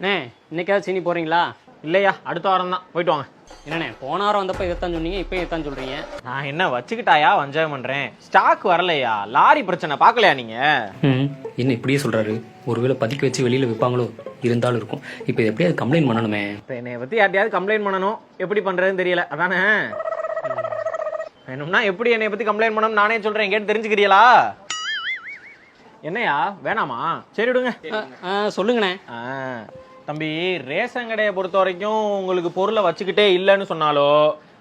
அண்ணே இன்னைக்காவது சீனி போறீங்களா? இல்லையா அடுத்த வாரம் தான். போயிட்டு வாங்க. என்னண்ணே போன வாரம் வந்தப்ப இதைத்தான் சொன்னீங்க இப்போ இதைத்தான் சொல்றீங்க? நான் என்ன வச்சுக்கிட்டாயா வஞ்சகம் பண்றேன். ஸ்டாக் வரலையா? லாரி பிரச்சனை பார்க்கலையா நீங்க? ம் என்ன இப்படியே சொல்றாரு? ஒருவேளை பதுக்கி வச்சு வெளியில விற்பாங்களோ? இருந்தாலும் இருக்கும். இப்போ இதை எப்படியாவது கம்ப்ளைண்ட் பண்ணணுமே. இப்போ என்னைய பத்தி யார்ட்டையாவது கம்ப்ளைண்ட் பண்ணணும். எப்படி பண்றதுன்னு தெரியல. அதானே? வேணும்னா எப்படி என்னைய பத்தி கம்ப்ளைண்ட் பண்ணணும் நானே சொல்றேன். கேட்டு தெரிஞ்சுக்கிறீங்களா? என்னையா? வேணாமா? சரி விடுங்க. சொல்லுங்கண்ணே. ஆ, தம்பி ரேஷன் கடையை பொறுத்த வரைக்கும் உங்களுக்கு பொருளை வச்சுக்கிட்டே இல்லைன்னு சொன்னாலோ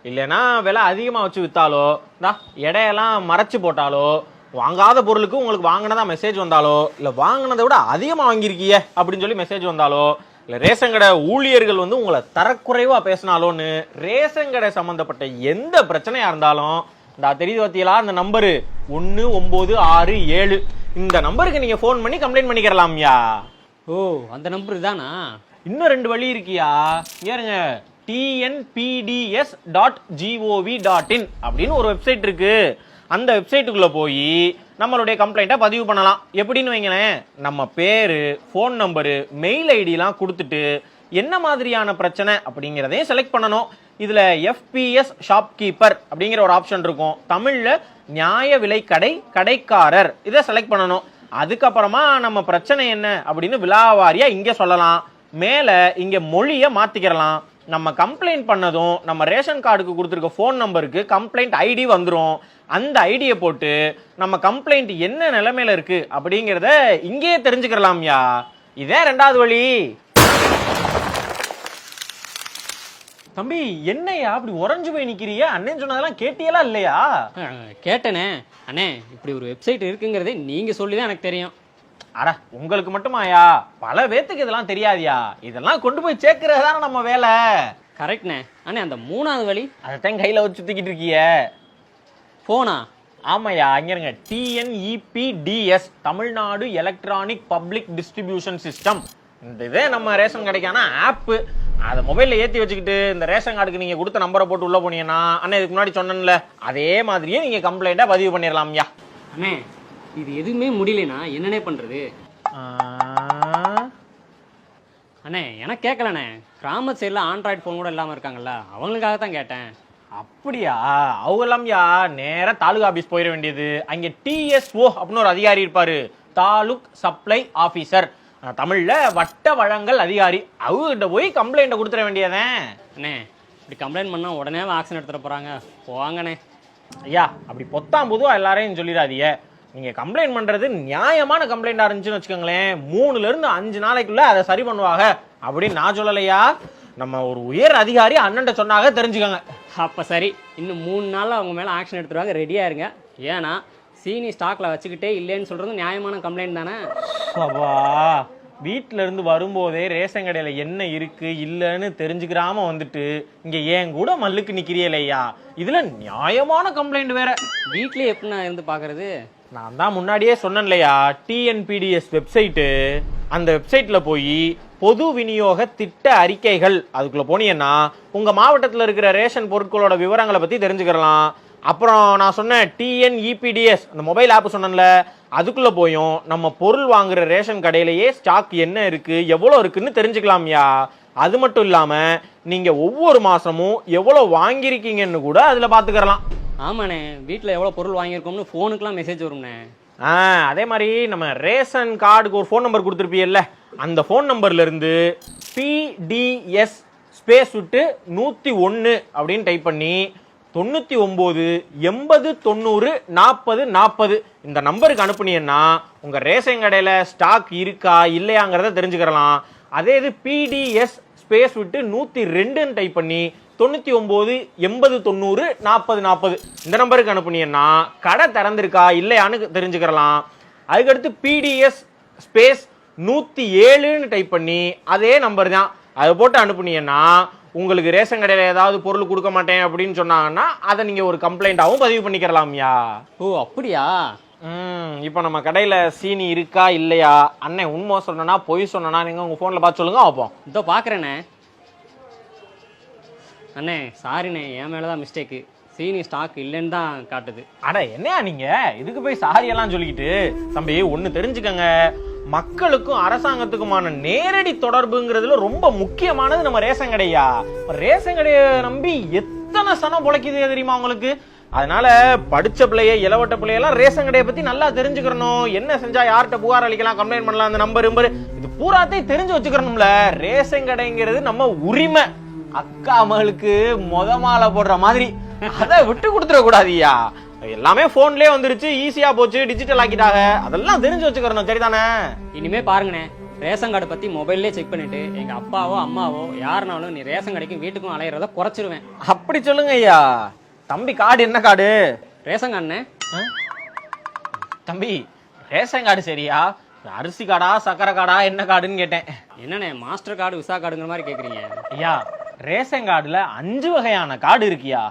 இல்லைன்னா விலை அதிகமாக வச்சு விற்றாலோ தா எடையெல்லாம் மறைச்சு போட்டாலோ வாங்காத பொருளுக்கு உங்களுக்கு வாங்கினதா மெசேஜ் வந்தாலோ இல்லை வாங்கினதை விட அதிகமாக வாங்கியிருக்கிய அப்படின்னு சொல்லி மெசேஜ் வந்தாலோ இல்லை ரேஷன் கடை ஊழியர்கள் வந்து உங்களை தரக்குறைவாக பேசினாலோன்னு ரேஷன் கடை சம்மந்தப்பட்ட எந்த பிரச்சனையாக இருந்தாலும் இந்த தெரியுது பார்த்தீங்களா அந்த நம்பரு ஒன்று ஒம்பது ஆறு ஏழு. இந்த நம்பருக்கு நீங்கள் ஃபோன் பண்ணி கம்ப்ளைண்ட் பண்ணிக்கிறலாம்யா. ஓ அந்த நம்பர் தானா இன்னும் ரெண்டு வழி இருக்கியா? ஏறுங்க TNPDS dot GOV dot in அப்படின்னு ஒரு வெப்சைட் இருக்கு. அந்த வெப்சைட்டுக்குள்ள போய் நம்மளுடைய கம்ப்ளைண்ட்டை பதிவு பண்ணலாம். எப்படின்னு வைங்களேன். நம்ம பேரு ஃபோன் நம்பரு மெயில் ஐடிலாம் கொடுத்துட்டு என்ன மாதிரியான பிரச்சனை அப்படிங்கிறதையும் செலக்ட் பண்ணணும். இதில் எஃபிஎஸ் ஷாப்கீப்பர் அப்படிங்கிற ஒரு ஆப்ஷன் இருக்கும். தமிழில் நியாய விலை கடை கடைக்காரர். இதை செலக்ட் பண்ணணும். அதுக்கப்புறமா நம்ம பிரச்சனை என்ன அப்படின்னு விழாவாரியாக இங்க சொல்லலாம். மேல இங்க மொழியை மாத்திக்கிறலாம். நம்ம கம்ப்ளைண்ட் பண்ணதும் நம்ம ரேஷன் கார்டுக்கு கொடுத்துருக்க ஃபோன் நம்பருக்கு கம்ப்ளைண்ட் ஐடி வந்துடும் அந்த ஐடியை போட்டு நம்ம கம்ப்ளைண்ட் என்ன நிலைமையில இருக்கு அப்படிங்கிறத இங்கேயே தெரிஞ்சுக்கிறலாம்யா இதே ரெண்டாவது வழி. தம்பி என்னையா அப்படி உறைஞ்சு போய் நிக்கிறிய? அண்ணன் சொன்னதெல்லாம் கேட்டியலா இல்லையா? கேட்டேனே. அண்ணே இப்படி ஒரு வெப்சைட் இருக்குங்கிறதே நீங்க சொல்லி தான் எனக்கு தெரியும். அட உங்களுக்கு மட்டுமாயா? பல பேத்துக்கு இதெல்லாம் தெரியாதியா? இதெல்லாம் கொண்டு போய் சேர்க்கறது தானே நம்ம வேலை. கரெக்ட்ண்ணே அண்ணே அந்த மூணாவது வழி. அதைத்தான் கையில வச்சு சுத்திக்கிட்டு இருக்கிய. ஃபோனா ஆமாய்யா இங்க இருங்க. TNEPDS Tamil Nadu electronic public distribution system இந்த இதே நம்ம ரேஷன் கடைக்கான ஆப்பு அதை மொபைல்ல ஏத்தி வச்சுக்கிட்டு இந்த ரேஷன் கார்டுக்கு நீங்க கொடுத்த நம்பரை போட்டு உள்ள போனீங்கன்னா அண்ணா இதுக்கு முன்னாடி சொன்னேன்ல அதே மாதிரியே நீங்க கம்ப்ளைண்ட்டா பதிவு பண்ணிடலாம்யா அண்ணே இது எதுவுமே முடியலனா என்னண்ணே பண்றது? ஆ. அண்ணே எனக்கு கேட்கலண்ணே கிராம சைடில் ஆண்ட்ராய்டு ஃபோன் கூட இல்லாமல் இருக்காங்கல்ல அவங்களுக்காக தான் கேட்டேன். அப்படியா? அவங்கெல்லாம் யா நேரா தாலுகா ஆபீஸ் போயிட வேண்டியது. அங்க டிஎஸ்ஓ அப்படின்னு ஒரு அதிகாரி இருப்பாரு. தாலுக் சப்ளை ஆபீசர் தமிழ்ல வட்ட வழங்கல் அதிகாரி. அவங்ககிட்ட போய் கம்ப்ளைண்ட்டை கொடுத்துட வேண்டியதேன் அண்ணே இப்படி கம்ப்ளைண்ட் பண்ணால் உடனே ஆக்ஷன் எடுத்துட போகிறாங்க போவாங்கண்ணே. ஐயா அப்படி பொத்தாம் பொதுவா எல்லாரையும் சொல்லிடாதீங்க. நீங்க கம்ப்ளைண்ட் பண்றது நியாயமான கம்ப்ளைண்டா இருந்துச்சுன்னு வச்சுக்கோங்களேன். மூணுல இருந்து அஞ்சு நாளைக்குள்ள அதை சரி பண்ணுவாங்க. அப்படின்னு நான் சொல்லலையா? நம்ம ஒரு உயர் அதிகாரி அண்ணன்ட்ட சொன்னாங்க தெரிஞ்சுக்கோங்க. அப்போ சரி இன்னும் மூணு நாளில் அவங்க மேலே ஆக்ஷன் எடுத்துருவாங்க. ரெடியாக இருங்க. ஏன்னா சீனி ஸ்டாக்கில் வச்சுக்கிட்டே இல்லைன்னு சொல்கிறது நியாயமான கம்ப்ளைண்ட் தானே? அப்பா வீட்ல இருந்து வரும்போதே ரேஷன் கடையில என்ன இருக்கு இல்லைன்னு தெரிஞ்சுக்கிறாம வந்துட்டு இங்க ஏன் கூட மல்லுக்கு நிக்கிறியலையா? இதுல நியாயமான கம்ப்ளைண்ட் வேற. வீட்லேயே எப்படிண்ணா இருந்து பார்க்குறது நான் தான் முன்னாடியே சொன்னேன்லையா டிஎன்பிடிஎஸ் வெப்சைட்டு அந்த வெப்சைட்ல போய் பொது விநியோக திட்ட அறிக்கைகள் அதுக்குள்ள போனீங்கன்னா உங்க மாவட்டத்தில் இருக்கிற ரேஷன் பொருட்களோட விவரங்களை பத்தி தெரிஞ்சுக்கலாம் அப்புறம் நான் சொன்னேன் டிஎன்இபிடிஎஸ் அந்த மொபைல் ஆப் சொன்னேன்ல அதுக்குள்ள போயும் நம்ம பொருள் வாங்குற ரேஷன் கடையிலேயே ஸ்டாக் என்ன இருக்கு எவ்வளோ இருக்குன்னு தெரிஞ்சுக்கலாம்யா அது மட்டும் இல்லாம நீங்க ஒவ்வொரு மாசமும் எவ்வளவு வாங்கியிருக்கீங்கன்னு கூட அதுல பாத்துக்கலாம் ஆமாண்ணே வீட்டில் எவ்வளோ பொருள் வாங்கியிருக்கோம்னு ஃபோனுக்குலாம் மெசேஜ் வரும்ண்ணே. ஆ அதே மாதிரி நம்ம ரேஷன் கார்டுக்கு ஒரு ஃபோன் நம்பர் கொடுத்துருப்பீல்ல அந்த ஃபோன் நம்பர்ல இருந்து பிடிஎஸ் ஸ்பேஸ் விட்டு நூற்றி ஒன்று அப்படின்னு டைப் பண்ணி தொண்ணூற்றி ஒம்பது எண்பது தொண்ணூறு நாற்பது நாற்பது இந்த நம்பருக்கு அனுப்புனீங்கன்னா உங்கள் ரேஷன் கடையில் ஸ்டாக் இருக்கா இல்லையாங்கிறத தெரிஞ்சுக்கிறலாம். அதே இது பிடிஎஸ் ஸ்பேஸ் விட்டு நூற்றி ரெண்டுன்னு டைப் பண்ணி தொண்ணூற்றி ஒம்பது எண்பது தொண்ணூறு நாற்பது நாற்பது இந்த நம்பருக்கு அனுப்புனீங்கன்னா கடை திறந்திருக்கா இல்லையான்னு தெரிஞ்சுக்கிறலாம். அதுக்கடுத்து பிடிஎஸ் ஸ்பேஸ் நூற்றி ஏழுன்னு டைப் பண்ணி அதே நம்பர் தான். அதை போட்டு அனுப்புனீங்கன்னா உங்களுக்கு ரேஷன் கடையில் ஏதாவது பொருள் கொடுக்க மாட்டேன் அப்படின்னு சொன்னாங்கன்னா அதை நீங்கள் ஒரு கம்ப்ளைண்ட்டாகவும் பதிவு பண்ணிக்கிறலாம்யா. ஓ அப்படியா? ம் இப்போ நம்ம கடையில் சீனி இருக்கா இல்லையா? அண்ணன் உண்மை சொன்னனா பொய் சொன்னனா நீங்கள் உங்கள் ஃபோனில் பார்த்து சொல்லுங்க வைப்போம் இதோ பார்க்குறேண்ணே அண்ணே சாரிண்ணே என் மேலே தான் மிஸ்டேக்கு சீனி ஸ்டாக் இல்லைன்னு தான் காட்டுது. அட என்னையா நீங்க? இதுக்கு போய் சாரி எல்லாம் சொல்லிக்கிட்டு? தம்பி ஒண்ணு தெரிஞ்சுக்கங்க. மக்களுக்கும் அரசாங்கத்துக்குமான நேரடி தொடர்புங்கிறதுல ரொம்ப முக்கியமானது நம்ம ரேஷன் கடையா? ரேஷன் கடையை நம்பி எத்தனை சனம் பொழைக்குது தெரியுமா உங்களுக்கு? அதனால படிச்ச பிள்ளைய இளவட்ட பிள்ளையெல்லாம் ரேஷன் கடையை பத்தி நல்லா தெரிஞ்சுக்கிறணும். என்ன செஞ்சா யார்கிட்ட புகார் அளிக்கலாம் கம்ப்ளைண்ட் பண்ணலாம் அந்த நம்பர் நம்பர் இது பூராத்தையும் தெரிஞ்சு வச்சுக்கிறணும்ல. ரேஷன் கடைங்கிறது நம்ம உரிமை. அக்கா மகளுக்கு மொத மாலை போடுற மாதிரி. அதை விட்டு கொடுத்துட கூடாதியா எல்லாமே போன்லயே வந்துருச்சு ஈஸியா போச்சு டிஜிட்டல் ஆக்கிட்டாங்க. அதெல்லாம் தெரிஞ்சு வச்சுக்கிறணும் சரிதானே? இனிமே பாருங்கண்ணே ரேஷன் கார்டு பத்தி மொபைல்லே செக் பண்ணிட்டு எங்க அப்பாவோ அம்மாவோ யாருனாலும் நீ ரேஷன் கடைக்கும் வீட்டுக்கும் அலையிறத குறைச்சிருவேன். அப்படி சொல்லுங்க ஐயா. தம்பி கார்டு என்ன கார்டு? ரேஷன் கார்டுண்ணே. தம்பி ரேஷன் கார்டு சரியா? அரிசி கார்டா சக்கரை கார்டா என்ன கார்டுன்னு கேட்டேன். என்னண்ணே மாஸ்டர் கார்டு விசா கார்டுங்கிற மாதிரி கேக்குறீங்க? ஐயா ரேஷன் கார்டுல அஞ்சு வகையான கார்டு இருக்கியா?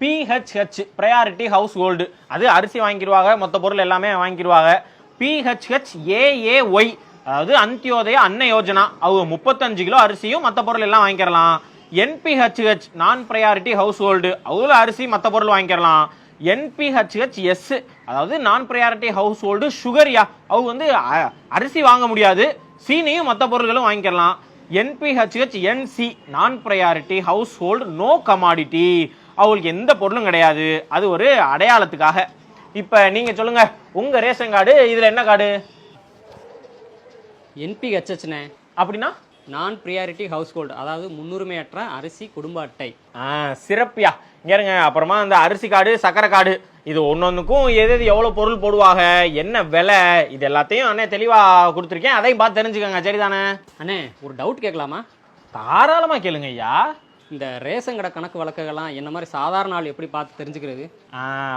பிஹெச்ஹெச் ப்ரையாரிட்டி ஹவுஸ் ஹோல்டு அது அரிசி வாங்கிடுவாங்க மொத்த பொருள் எல்லாமே வாங்கிடுவாங்க பிஹெச்ஹெச் ஏஏஒய் அதாவது அந்தியோதய அன்ன யோஜனா. அவங்க முப்பத்தஞ்சு கிலோ அரிசியும் மற்ற பொருள் எல்லாம் வாங்கிக்கலாம் என்பிஹெச்ஹெச் நான் ப்ரையாரிட்டி ஹவுஸ் ஹோல்டு அவ்வளோ அரிசி மற்ற பொருள் வாங்கிக்கலாம் என்பிஹெச்ஹெச் எஸ் அதாவது நான் ப்ரையாரிட்டி ஹவுஸ் ஹோல்டு சுகர்யா அவங்க வந்து அரிசி வாங்க முடியாது. சீனியும் மற்ற பொருள்களும் வாங்கிக்கலாம் NPHH NC non priority household no commodity அவங்களுக்கு எந்த பொருளும் கிடையாது. அது ஒரு அடையாளத்துக்காக. இப்போ நீங்க சொல்லுங்க உங்க ரேஷன் கார்டு இதுல என்ன கார்டு? என்பிஹெச்ஹெச்ண்ணே அப்படின்னா? நான் ப்ரியாரிட்டி ஹவுஸ் ஹோல்டு அதாவது முன்னுரிமையற்ற அரிசி குடும்ப அட்டை. ஆ சிறப்பியா. இங்க இருங்க அப்புறமா அந்த அரிசி கார்டு சக்கரை கார்டு இது ஒன்னொன்னுக்கும் எது எது எவ்வளவு பொருள் போடுவாங்க என்ன விலை இது எல்லாத்தையும் அண்ணே தெளிவா கொடுத்துருக்கேன். அதையும் பார்த்து தெரிஞ்சுக்கோங்க சரிதானே? அண்ணே ஒரு டவுட் கேட்கலாமா? தாராளமா கேளுங்க ஐயா. இந்த ரேஷன் கடை கணக்கு வழக்குகள்லாம் என்ன மாதிரி சாதாரண ஆள் எப்படி பார்த்து தெரிஞ்சுக்கிறது?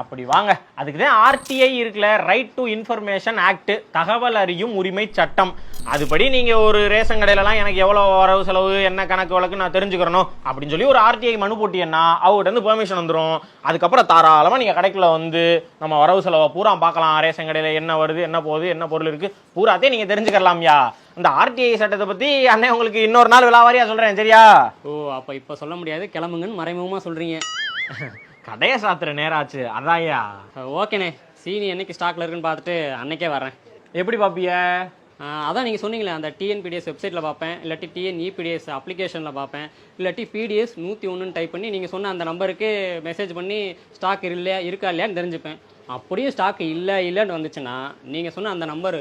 அப்படி வாங்க. அதுக்கு தான் ஆர்டிஐ இருக்குல்ல ரைட் டு இன்ஃபர்மேஷன் ஆக்ட் தகவல் அறியும் உரிமை சட்டம். அதுபடி நீங்க ஒரு ரேஷன் கடையிலலாம் எனக்கு எவ்வளவு வரவு செலவு என்ன கணக்கு வழக்கு நான் தெரிஞ்சுக்கிறணும் அப்படின்னு சொல்லி ஒரு ஆர்டிஐ மனு போட்டியன்னா அவர்கிட்ட இருந்து பெர்மிஷன் வந்துடும் அதுக்கப்புறம் தாராளமா நீங்க கடைக்குள்ள வந்து நம்ம வரவு செலவை பூரா பார்க்கலாம். ரேஷன் கடையில என்ன வருது என்ன போகுது என்ன பொருள் இருக்கு பூராத்தையும் நீங்க தெரிஞ்சுக்கலாம்யா. இந்த ஆர்டிஐ சட்டத்தை பத்தி அண்ணே உங்களுக்கு இன்னொரு நாள் விலாவாரியா சொல்றேன் சரியா? ஓ அப்போ இப்போ சொல்ல முடியாது. கிளம்புங்கன்னு மறைமுகமாக சொல்கிறீங்க கடையை சாத்துற நேராச்சு அதான்யா. ஓகேண்ணே. சீனி என்னைக்கு ஸ்டாக்ல இருக்குன்னு பார்த்துட்டு அன்னைக்கே வரேன் எப்படி பாப்பிய? ஆ, அதான் நீங்கள் சொன்னீங்களே அந்த டிஎன்பிடிஎஸ் வெப்சைட்டில் பார்ப்பேன் இல்லாட்டி டிஎன்இபிடிஎஸ் அப்ளிகேஷனில் பார்ப்பேன் இல்லாட்டி பிடிஎஸ் நூற்றி ஒன்றுன்னு டைப் பண்ணி நீங்கள் சொன்ன அந்த நம்பருக்கு மெசேஜ் பண்ணி ஸ்டாக் இல்லையா இருக்கா இல்லையான்னு தெரிஞ்சுப்பேன். அப்படியே ஸ்டாக் இல்லை இல்லைன்னு வந்துச்சுன்னா நீங்கள் சொன்ன அந்த நம்பர்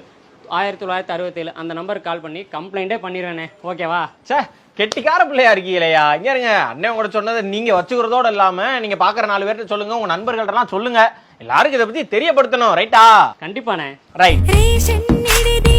ஆயிரத்தி தொள்ளாயிரத்தி அறுபத்தேழு அந்த நம்பருக்கு கால் பண்ணி கம்ப்ளைண்ட்டே பண்ணிடுவேண்ணே ஓகேவா ச்சே கெட்டிக்கார பிள்ளையா இருக்கீங்களேயா? இங்க இருங்க அண்ணன் உங்கள்ட்ட சொன்னதை நீங்க வச்சுக்கிறதோட இல்லாம நீங்க பாக்குற நாலு பேர்ட்ட சொல்லுங்க உங்க நண்பர்கள்ட்ட எல்லாம் சொல்லுங்க. எல்லாருக்கும் இதை பத்தி தெரியப்படுத்தணும் ரைட்டா கண்டிப்பாண்ணே. ரைட்